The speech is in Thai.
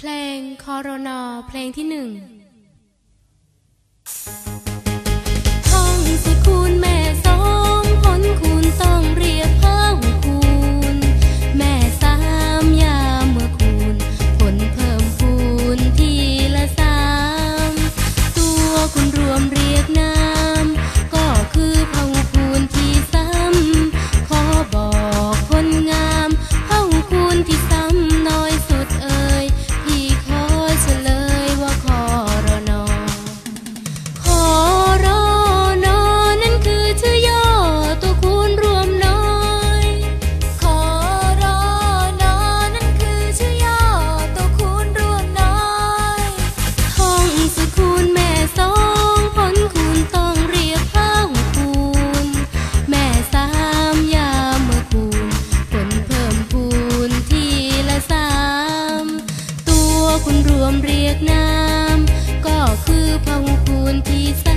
เพลงคอรนอเพลงที่หนึ่งท่องสิคุณ วมเรียกน้ำก็คือพหุคุณที่ส